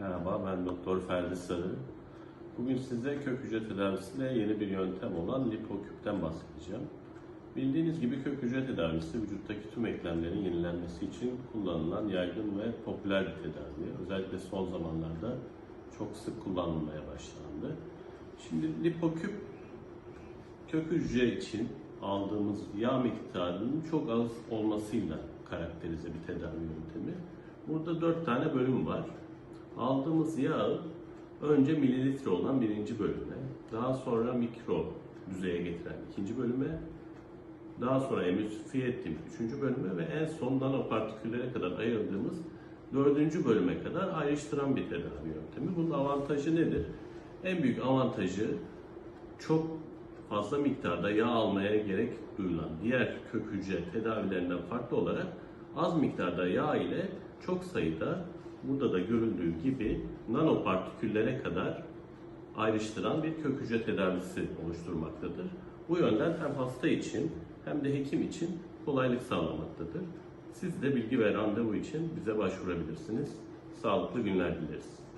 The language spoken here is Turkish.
Merhaba, ben Doktor Ferdi Sarı. Bugün size kök hücre tedavisinde yeni bir yöntem olan lipoküpten bahsedeceğim. Bildiğiniz gibi kök hücre tedavisi vücuttaki tüm eklemlerin yenilenmesi için kullanılan yaygın ve popüler bir tedavi. Özellikle son zamanlarda çok sık kullanılmaya başlandı. Şimdi lipoküp kök hücre için aldığımız yağ miktarının çok az olmasıyla karakterize bir tedavi yöntemi. Burada dört tane bölüm var. Aldığımız yağı önce mililitre olan birinci bölüme, daha sonra mikro düzeye getiren ikinci bölüme, daha sonra emülsifiye ettiğimiz üçüncü bölüme ve en son nanopartiküllere kadar ayırdığımız dördüncü bölüme kadar ayrıştıran bir tedavi yöntemi. Bunun avantajı nedir? En büyük avantajı çok fazla miktarda yağ almaya gerek duyulan diğer kök hücre tedavilerinden farklı olarak az miktarda yağ ile çok sayıda burada da görüldüğü gibi nanopartiküllere kadar ayrıştıran bir kök hücre tedavisi oluşturmaktadır. Bu yönden hem hasta için hem de hekim için kolaylık sağlamaktadır. Siz de bilgi ve randevu için bize başvurabilirsiniz. Sağlıklı günler dileriz.